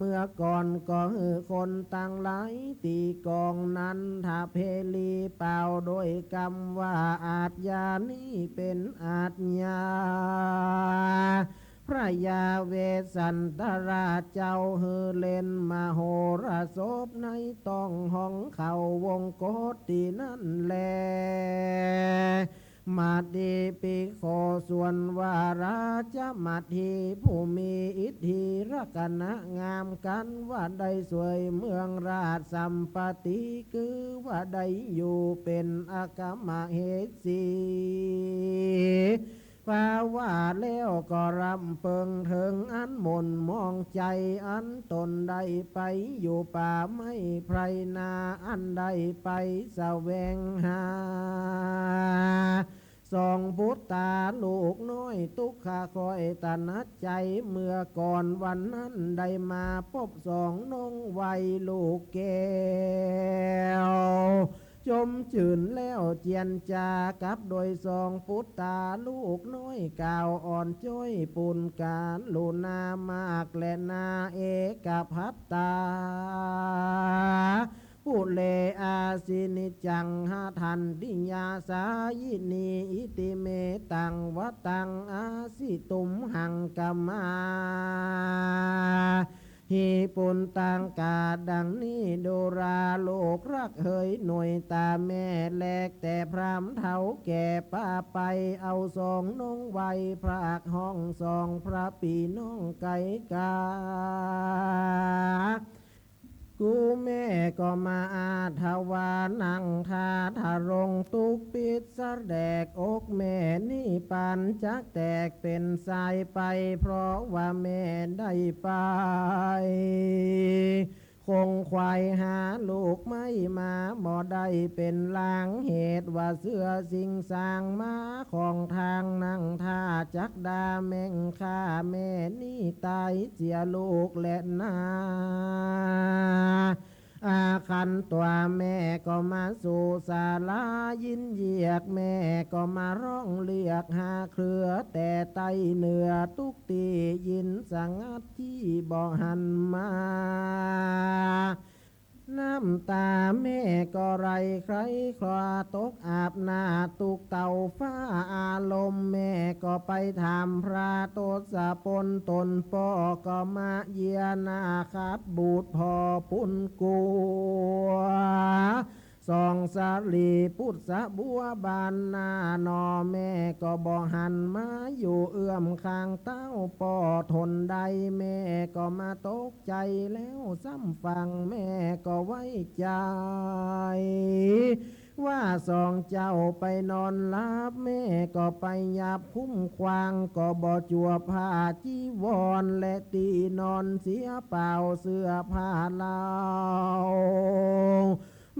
เมื่อก่อนก็คือคนต่างหลายตีกองนั้นถ้าเพลีเป่าโดยกรรมว่าอาจยานี้เป็นอาจยาพระยาเวสันตราชเจ้าฮือเลนมาโหราศพในต้องห้องเขาวงโกตินั่นแล มาดีปิโคส่วนวาราจะมาทีผู้มีอิทธิรักนะงามกันว่าได้สวยเมืองราชสัมปติคือว่าได้อยู่เป็นอากามเหสี ป่าว่าแล้วก็รำเปิงถึงอันมนมองใจอันตนได้ไปอยู่ป่าไม่ไพรนาอันใดไปแสวงหาสองพุทธาลูกน้อยตุกขาคอยตานัดใจเมื่อก่อนวันนั้นได้มาพบสองน้องวัยลูกแก้ว จมจื่นแล้วเจียนจากับโดยสองพุทธาลูกน้อยกาวอ่อนจ้อยปุนการลูนามากและนาเอกพัตตาผู้เลอาสินิจังหาทันดิญญาสายินีอิติเมตังวตังอาสิตุมหังกมา ฮีปุนตังกาดังนี้ดูราโลกรักเฮยหน่วยตาแม่แลกแต่พรามเท่าแก่ป้าไปเอาสองน้องไว้พรากห้องสองพระปีน้องไก่กา กูแม่ก็มาอาทวานังทาทารงตุกปิดสะแดกอกแม่นี่ปันจักแตกเป็นสายไป เพราะว่าแม่ได้ไป ควายหาลูกไม่มาบ่ได้เป็นลางเหตุว่าเสื้อสิงสางมาของทางนั่งท่าจักดาแม่งค่าแม่นี่ตายเสียลูกและนา อาคันตัวแม่ก็มาสู่ศาลายินเยียกแม่ก็มาร้องเรียกหาเครือแต่ไตเหนือทุกตียินสังัดที่บ่หันมา น้ำตาแม่ก็ไรใครคลาตกอาบหน้าตุกเต่าฟ้าอารมณ์แม่ก็ไปถามพระโตสะปนตนพ่อก็มาเยียนาครับบูดพอปุ่นกัว สองสาลีพุทธบัวบานนานอแม่ก็บ่หันมาอยู่เอื้อมข้างเต้าปอทนใดแม่ก็มาตกใจแล้วซ้ำฟังแม่ก็ไว้ใจ ว่าสองเจ้าไปนอนหลับแม่ก็ไปหยับคุ้มควางก็บ่จัวผ้าจีวรและตีนอนเสียเปล่าเสื้อผ้าลา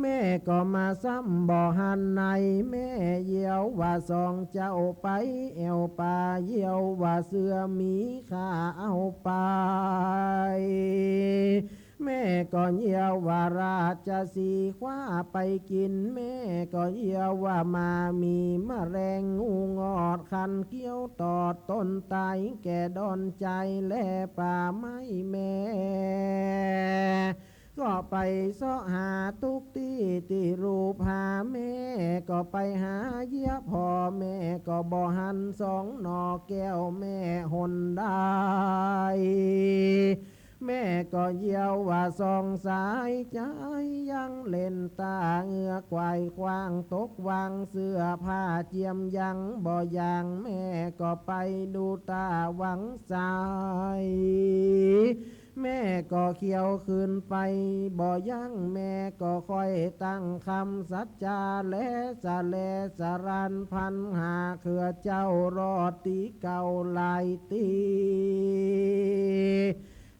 แม่ก็มาซ้ำบ่อหันใน แม่เยี่ยวว่าสองเจ้าไปเอวป่าเยี่ยวว่าเสือมีข้าเอาไปแม่ก็เยี่ยวว่าราชสีคว้าไปกิน แม่ก็เยี่ยวว่ามามีมะแรงงูงอดคันเกี้ยวตอดต้นตายแก่ดอนใจแลป่าไม้แม่ ก็ไปเสาะหาตุกตีตีรูปหาแม่ ก็ไปหาเยี่ยพ่อแม่ ก็บ่หันสองหนอแก้วแม่หนได้แม่ก็เยี่ยวว่าสองสายใจยังเล่นตาเงือควายควางตกวางเสื้อผ้าเจียมยังบ่อยางแม่ก็ไปดูตาหวังสาย แม่ก็เขียวขึ้นไป บ่ยั้งแม่ก็ค่อยตั้งคำสัจจาและสะเลสรันพันหาเขือเจ้ารอดตีเก่าลายตี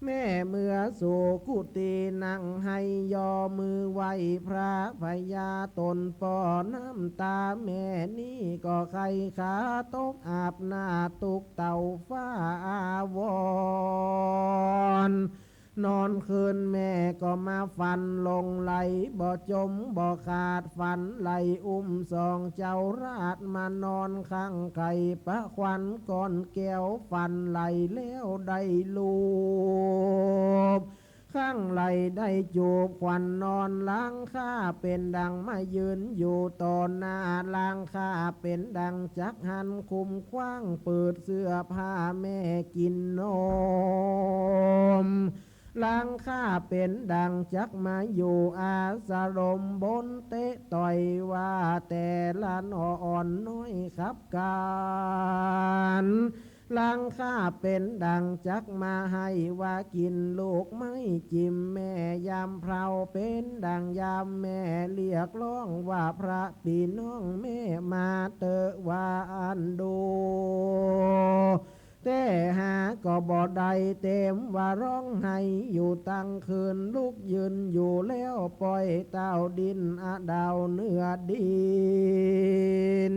แม่เมื่อสู่กุฏินั่งให้ยอมือไหวพระพยาตนปอน้ำตาแม่นี่ก็ใครขาตกอาบหน้าตุกเต่าฟ้าอาวร นอนคืนแม่ก็มาฟันลงไหลบ่จมบ่ขาดฟันไหลอุ้มสองเจ้าราชมานอนข้างไก่ปะควันก่อนแก้วฟันไหลแล้วได้ลูกข้างไหลได้จูบควันนอนล้างข้าเป็นดังมายืนอยู่ต่อหน้าล้างข้าเป็นดังจักหันคุมคว้างเปิดเสื้อผ้าแม่กินนม ล้างข้าเป็นดังจักมาอยู่อาสารมบนเตะต่อยว่าแต่ละนออ่อนน้อยครับการล้างข้าเป็นดังจักมาให้ว่ากินลูกไม่จิมแม่ยามเพราเป็นดังยามแม่เรียกร้องว่าพระปีน้องแม่มาเตอะว่าอันดู แต่หาก็บ่ได้เต็มว่าร้องไห้อยู่ตั้งคืนลูกยืนอยู่แล้วปล่อยเต้าดินอาดาวเนื้อดิน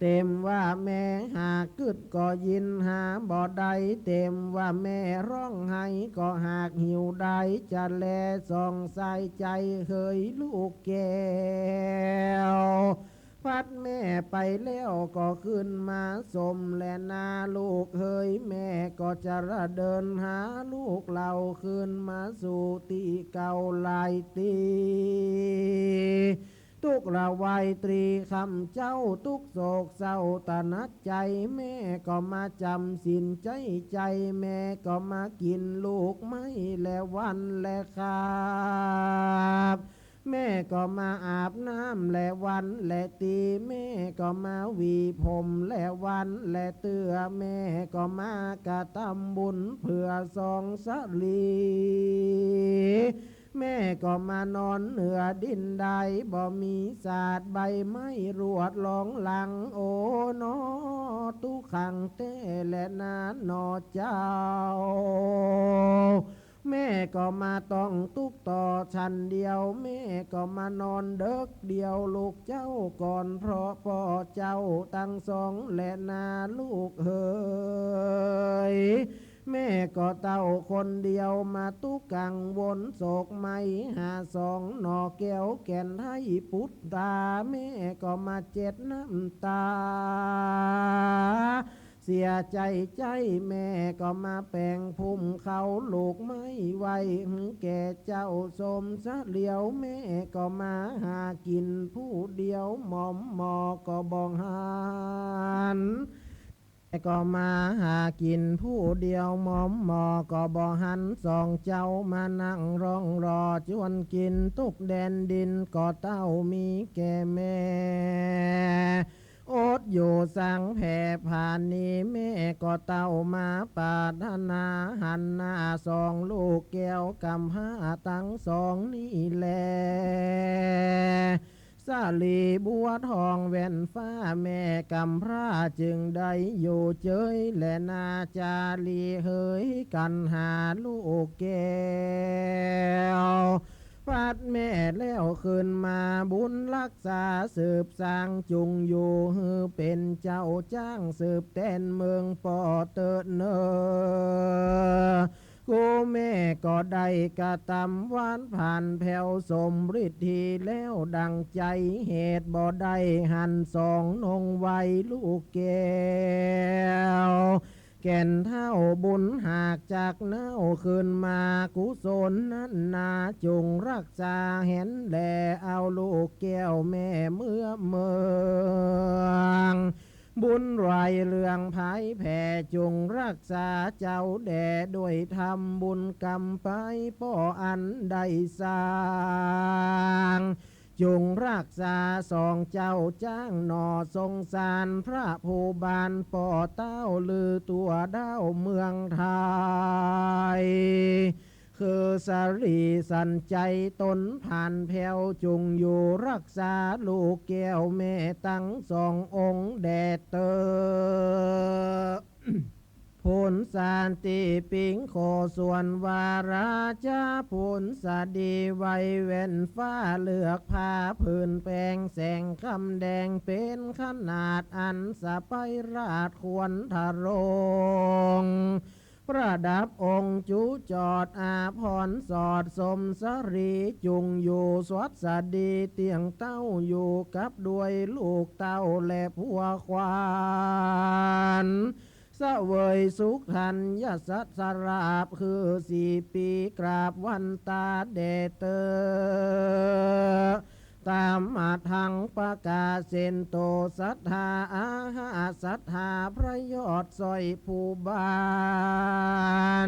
เต็มว่าแม่หากกึดก็ยินหาบ่ได้เต็มว่าแม่ร้องไห้ก็หากหิวได้จะแลส่องใส่ใจเคยลูกแก้ว พัดแม่ไปแล้วก็ขึ้นมาสมและนาลูกเฮยแม่ก็จะระเดินหาลูกเราขึ้นมาสู่ตีเก่าลายตีทุกระไวยตรีคำเจ้าทุกโศกเศร้าตะนัดใจแม่ก็มาจำสินใจใจแม่ก็มากินลูกไม่และวันและคาบ แม่ก็มาอาบน้ำและวันและตีแม่ก็มาหวีผมและวันและเตือแม่ก็มากระทำบุญเพื่อสองสลีแม่ก็มานอนเหนือดินใดบ่มีศาสตร์ใบไม้รวดหลองหลังโอนอตุขังเตและนานนอเจ้า แม่ก็มาต้องตุกต่อชันเดียว แม่ก็มานอนเด็กเดียวลูกเจ้าก่อนเพราะพ่อเจ้าตั้งสองและนาลูกเฮยแม่ก็เต้าคนเดียวมาตุกกังวนโศกไม่หาสองหนอแก้วแก่นให้พุทธาแม่ก็มาเจ็ดน้ำตา สียใจใจแม่ก็มาแปลงพุ่มเขาลูกไม่ไหวแก่เจ้าสมสะเหลียวแม่ก็มาหากินผู้เดียวหมอมหมอก็บองหานแม่ก็มาหากินผู้เดียวหมอมหมอก็บอหันสองเจ้ามานั่งร้องรอจวนกินทุกแดนดินก็เต้ามีแก่แม่ อดอยู่สังแผ่ผ่านนี้แม่ก็เต้ามาปาดนาหันหน้าสองลูกแก้วกำห้าตั้งสองนี่แลสาลีบัวทองแว่นฟ้าแม่กำพร้าจึงได้อยู่เจยและนาจาลีเฮยกันหาลูกแก้ว ฟาดแม่แล้วขึ้นมาบุญรักษาสืบสร้างจุงอยู่ฮือเป็นเจ้าจ้างสืบแต้นเมืองปอเติดเนอกูแม่ก็ได้กระทำวานผ่านแผ่วสมฤทธีแล้วดังใจเหตุบ่ได้หันสองนงไว้ลูกแก้ว แก่นเท่าบุญหากจากเน่าขึ้นมากุศลนั้นนาจงรักษาเห็นแลเอาลูกแก้วแม่เมื่อเมืองบุญไรเรื่องภายแผ่จงรักษาเจ้าแด่ด้วยทำบุญกรรมไปป้ออันใดสร้าง จงรักษาสองเจ้าจ้างหนอทรงสารพระภูบาลป่อเต้าลือตัวดาวเมืองไทย คือสรีสันใจตนผ่านแผ่วจุงอยู่รักษาลูกแก้วแม่ตั้งสององค์แดดเตอ ผลสานติปิงโคส่วนวาราจาผลสดีไวเว้นฟ้าเลือกผ้าพื้นแปลงแสงคำแดงเป็นขนาดอันสะไปราดควรทะรงประดับองค์จุจอดอาพรสอดสมสรีจุงอยู่สวัสดีเตียงเต้าอยู่กับด้วยลูกเต้าและผัวควาน สเวยสุขทันยสัสสราบคือสี่ปีกราบวันตาเดเตอตามมาทางประกาศเซนโตศรัทธาอาหาสัทธาพระยอดสอยภูบา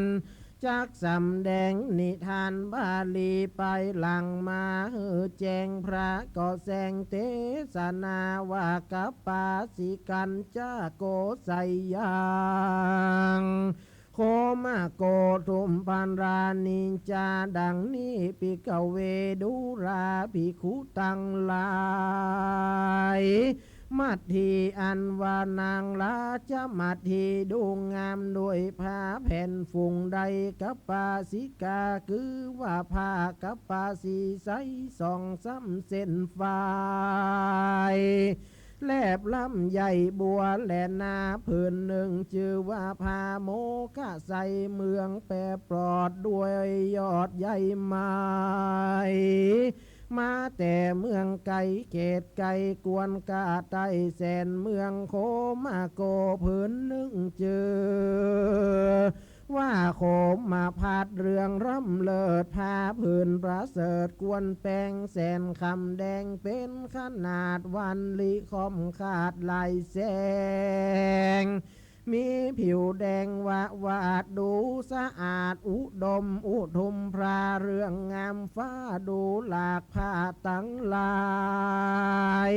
น จักสำแดงนิทานบาลีไปหลังมาเฮือแจงพระก็แสงเทศนาว่ากับปาสิกันจ้าโกใสยางโคมาโกทุมปันรานินจาดังนี้ปิกเวดุราภิกขุตังลาย มัททีอันวานางลาจะมัททีดูงามด้วยผ้าแผ่นฝุ่งใดกับปาสิกาคือว่าผ้ากับปาสีใสสองซ้ำเส้นไฟแลบลำใหญ่บัวแหลนาผืนหนึ่งชื่อว่าพาโมกะใสเมืองแปรปลอดด้วยยอดใหญ่ไม้ มาแต่เมืองไก่เขตไก่กวนกาไตแสนเมืองโคมาโกผืนหนึ่งเจอ ว่าโคมมาพาดเรื่องร่ำเลิศพาผืนประเสริฐกวนแปงแสนคำแดงเป็นขนาดวันลิคอมขาดลายแสง มีผิวแดงวะวาดดูสะอาดอุดมอุทุมพราเรื่องงามฟ้าดูหลากผ้าตั้งลาย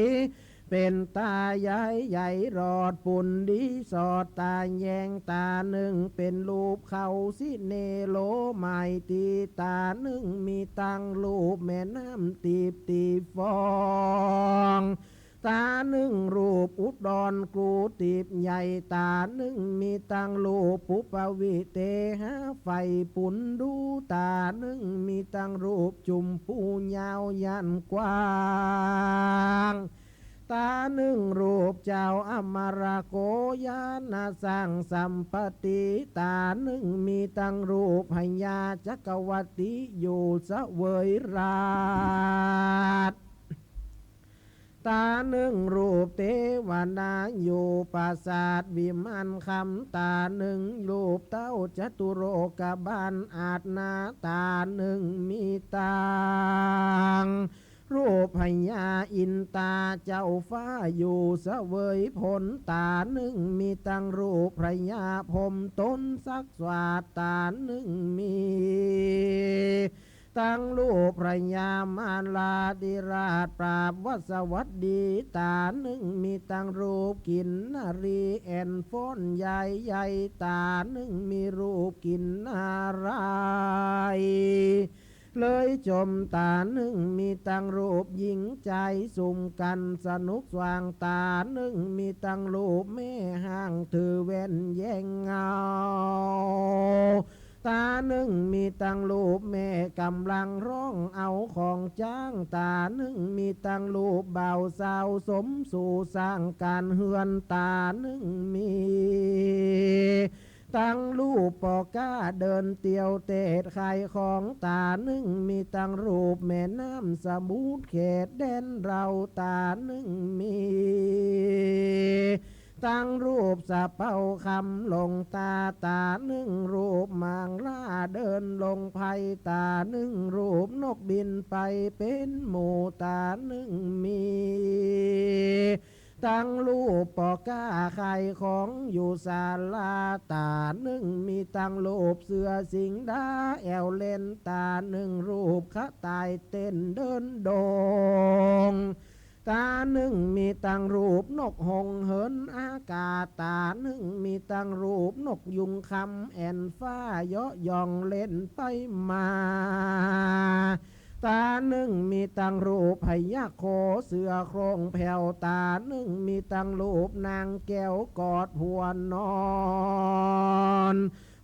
เป็นตาใหญ่ใหญ่รอดปุ่นดีสอดตาแยงตาหนึ่งเป็นรูปเขาสิเนโลใหม่ตีตาหนึ่งมีตังรูปแม่น้ำตีบตีฟอง ตาหนึ่งรูปอุดรกรูตีบใหญ่ตาหนึ่งมีตังรูปปุปวิเตหาไฟปุนดูตาหนึ่งมีตังรูปจุมปูยาวยันกว้างตาหนึ่งรูปเจ้าอมราโกยานาสร้างสัมปติตาหนึ่งมีตังรูปพญาจักรวติอยู่เสวยราช ตาหนึ่งรูปเทวนาอยู่ปราสาทวิมานคำตาหนึ่งรูปเต้าจตุโรกบาลอาจนาตาหนึ่งมีตังรูปพญาอินตาเจ้าฟ้าอยู่เสวยผลตาหนึ่งมีตังรูปพญาพมต้นสักสวาตาหนึ่งมี ตั้งลูกพระยามารลาดิราชปราบวสวัสดีตาหนึ่งมีตั้งรูปกินนารีแอนฟ้อนใหญ่ใหญ่ตาหนึ่งมีรูปกินนารายเลยจมตาหนึ่งมีตั้งรูปหญิงใจสุ่มกันสนุกสว่างตาหนึ่งมีตั้งรูปแม่ห้างถือเว้นแย่งเงา ตาหนึ่งมีตังรูปแม่กำลังร้องเอาของจ้างตาหนึ่งมีตังรูปเบาสาวสมสู่สร้างการเฮือนตาหนึ่งมี ตังรูปปอก้าเดินเตียวเตดขายของตาหนึ่งมีตังรูปแม่น้ำสมุทรเขตแดนเราตาหนึ่งมี ตั้งรูปสะเป้าคำลงตาตาหนึ่งรูปมางล่าเดินลงภัยตาหนึ่งรูปนกบินไปเป็นหมูตาหนึ่งมี ตั้งรูปปอก้าไข่ของอยู่ศาลาตาหนึ่งมีตั้งรูปเสือสิงดาแอวเล่นตาหนึ่งรูปขะตายเต้นเดินโดง ตาหนึ่งมีตังรูปนกหงเหินอากาศตาหนึ่งมีตังรูปนกยุงคำแอนฟ้าเยาะยองเล่นไปมา ตาหนึ่งมีตังรูปพยาโคเสือโครงแผ่วตาหนึ่งมีตังรูปนางแก้วกอดหัวนอน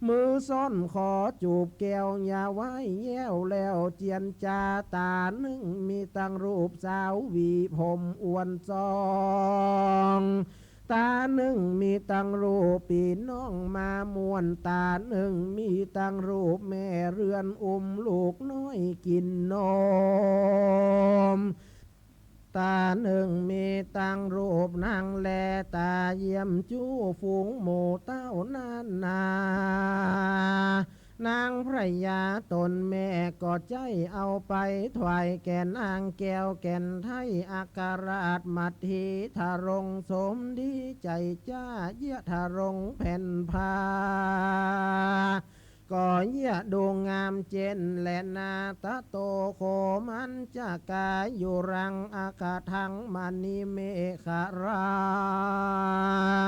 มือซ่อนขอจูบแก้วอย่าไว้แย้วแล้วเจียนจาตาหนึ่งมีตังรูปสาววีผมอ้วนซองตาหนึ่งมีตังรูปปีน้องมามวนตาหนึ่งมีตังรูปแม่เรือนอุ้มลูกน้อยกินนม ตาหนึ่งมีตังรูปนางแลตาเยี่ยมจู้ฝูงหมู่เต้านานา นางพระยาตนแม่ก็ใจเอาไปถวายแก่นางแก้วแก่นไทยอาการาชมัดทีทารงสมดีใจจ้าเยี่ยทารงแผ่นพา ก่อเยี่ยดวงงามเจนและนาตะโตโคมันจากายอยู่รังอากาทังมานิเมฆารั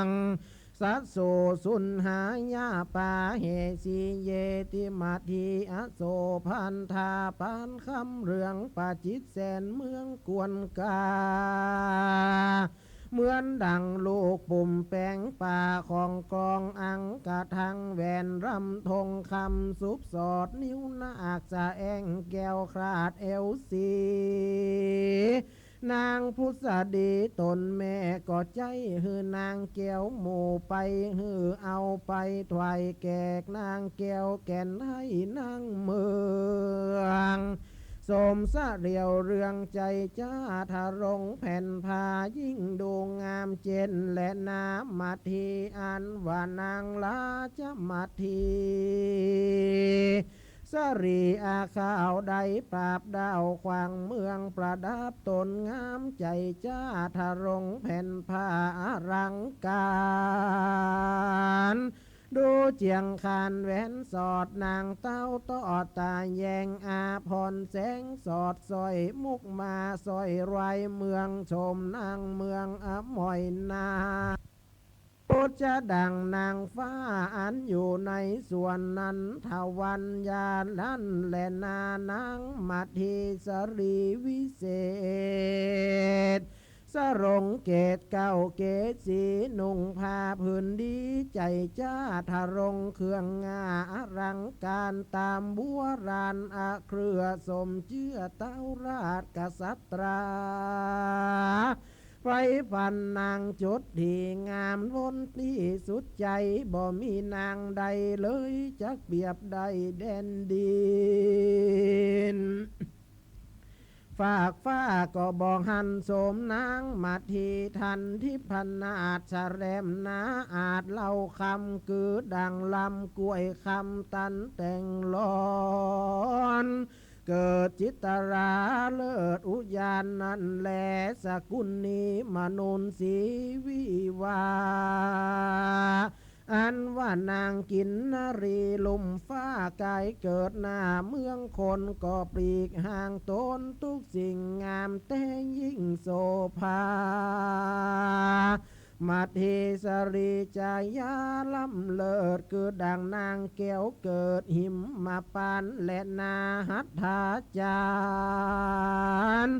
งสัสโสสุนหายาปาเหสีเยติมาทีอโสพันธาปานคำเรืองปาจิตแสนเมืองกวนกา เหมือนดังลูกปุ่มแป้งป่าของกองอังกะทังแวนรำทงคำสุบสอดนิ้วนาคสะแองแก้วคราดเอวสีนางพุทธดีตนแม่ก็ใจฮือนางแก้วหมู่ไปฮือเอาไปถวายแกกนางแก้วแก่นให้นางเมือง สมสะเรียวเรืองใจจ้าทารงแผ่นพายิ่งดูงามเจนและน้ำมาทีอันว่านางลาจะมาทีสรีอาขาวใดปราบดาวขวางเมืองประดับตนงามใจจ้าทารงแผ่นผ้ารังการ ดูเจียงคานแหวนสอดนางเต้าต่อตาแยงอาพรแสงสอดสอยมุกมาสอยไรเมืองชมนางเมืองอมอยนาพุทจะดังนางฟ้าอันอยู่ในส่วนนั้นทวันยาลันและนานางมัทีสรีวิเศษ สรงเกตเก้าเกตสีนุ่งผ้าพื้นดีใจจ้าทารงเครื่องงาอรังการตามบัวรานอาเครือสมเชื่อเต้าราชกษัตราไฟฟันนางจุดที่งามล้นที่สุดใจบ่มีนางใดเลยจักเบียบใดแดนดิน ฝากฟ้าก็บอกหันโสมนางมาทีทันที่พันนาดสะแรมนาอาจเล่าคำคือดังลำกล้วยคำตันแต่งลอนเกิดจิตราเลิศอุยานนั้นแลสกุลนี้มนุนสีวิวา อันว่านางกินนรีลุมฟ้ากายเกิดหน้าเมืองคนก็ปลีกห่างตนทุกสิ่งงามแต่ยิ่งโสภามาเทสรีจายาล้ำเลิศคือดังนางแก้วเกิดหิมมาปานและนาหัตถาจารย์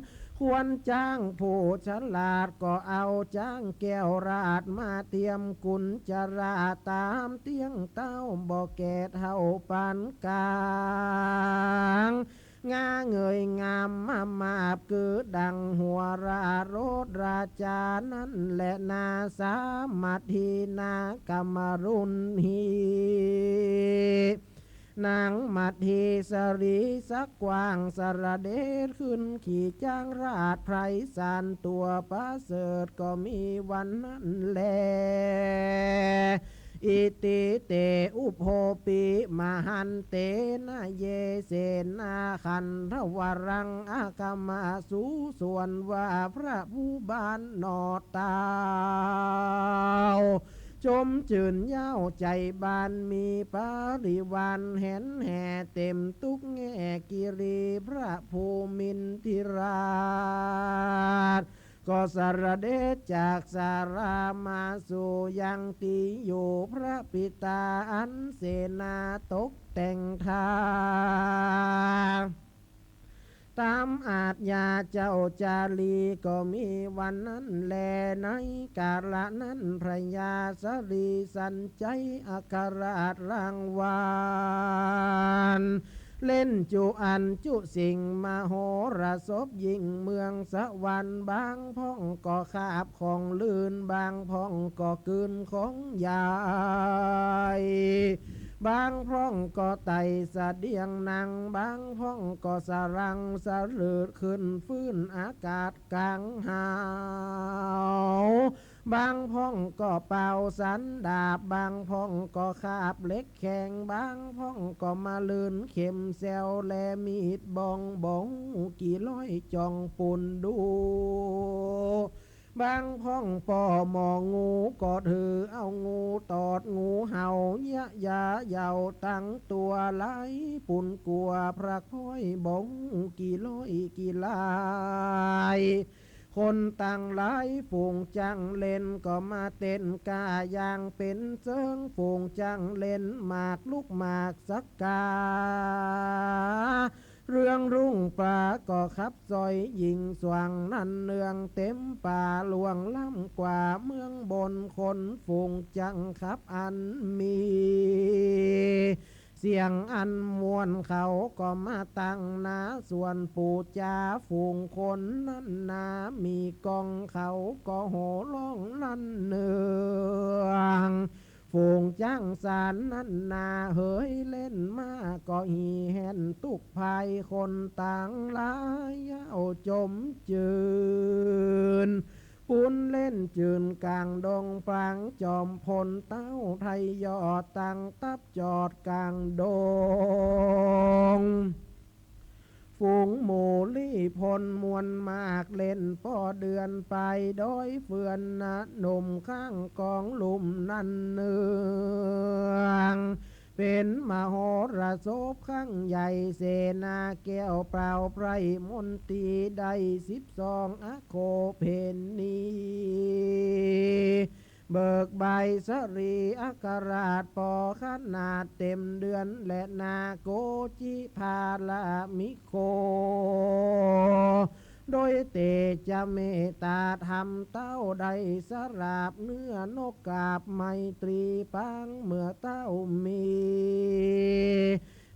ควรจ้างผู้ฉลาดก็เอาจ้างแก้วราดมาเตรียมกุญจราตามเตียงเต้าบ่แก่เทาปานกลางงาเงยงามมามาบคือดังหัวราโรดราจานั้นและนาสามัทีนากรรมรุนฮี นางมัดทีสรีสักกวางสระเดชขึ้นขี่จ้างราชไพรสารตัวประเสริฐก็มีวันนั้นแล อิติเตอุโพปิมหันเตนะเยเสนาขันทวรังอากามาสูส่วนว่าพระผู้บานนอตา มจืนเย้าใจบานมีปาริวันเห็นแห่เต็มทุกแง่กิรีพระภูมินทิราชก็สารเดชจากสารามาสู่ยังตีอยู่พระปิตาอันเสนาตกแต่งทาง ตามอาจยาเจ้าจารีก็มีวันนั้นแลในกาละนั้นพระยาสรีสันใจอาคาราชรางวานเล่นจุอันจุสิ่งมโหระศพยิ่งเมืองสวรรค์บางพ่องก็ขาบของลื่นบางพ่องก็กืนของยาย บางพ้องก็ไต่สะเดียงนางบางพ้องก็สรังสะลืดขึ้นฟื้นอากาศกลางหาวบางพ้องก็เป่าสันดาบบางพ้องก็คาบเล็กแข็งบางพ้องก็มาลืนเข็มแซวแลมีดบองบองกี่ร้อยจองปุ่นดู บางพ้องปอมองงูก็ถือเอางูตอดงูเห่ายะยาเยาวตั้งตัวไหลปุ่นกลัวพระพ้อยบงกี่ร้อยกี่ลายคนต่างหลายฝูงจังเล่นก็มาเต้นกาอย่างเป็นเซิงฝูงจังเล่นหมากลูกหมากสักกา เรื่องรุ่งป่าก็ขับซอยยิงสว่างนั่นเนืองเต็มป่าหลวงล้ำกว่าเมืองบนคนฝูงจังขับอันมี เสียงอันมวนเขาก็มาตั้งนาส่วนปู่จาฝูงคนนั้นนามีกองเขาก็โห่ร้องนั่นเนือง ฝูงจ้างสารนั้นนาเฮยเล่นมาก็หีแหนตุกภายคนต่างหลายเอาจมจืนปุนเล่นจืนกลางดงปรางจอมพลเต้าไทยยอดตังตับจอดกลางดง ฝูงหมูลี่พลมวลมากเล่นป่อเดือนไปโดยเฟือนนะหนุ่มข้างกองลุ่มนั่นเนืองเป็นมโหระสพข้างใหญ่เสนาแก้วเปล่าไพรมนตีได้สิบสองอโคเพนนี เบิกใบสรีอักราชปอขนาดเต็มเดือนและนาโกจิพาลามิโคโดยเตจะเมตตาทำเต้าใดสราบเนื้อนกกาบไมตรีปังเมื่อเต้ามี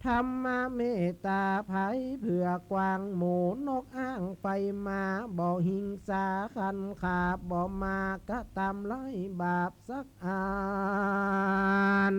ธรรมเมตตาภัยเผื่อกวางหมูนกอ้างไปมาบ่หิงสาคันขาบบ่มากะตำไล่บาปสักอาน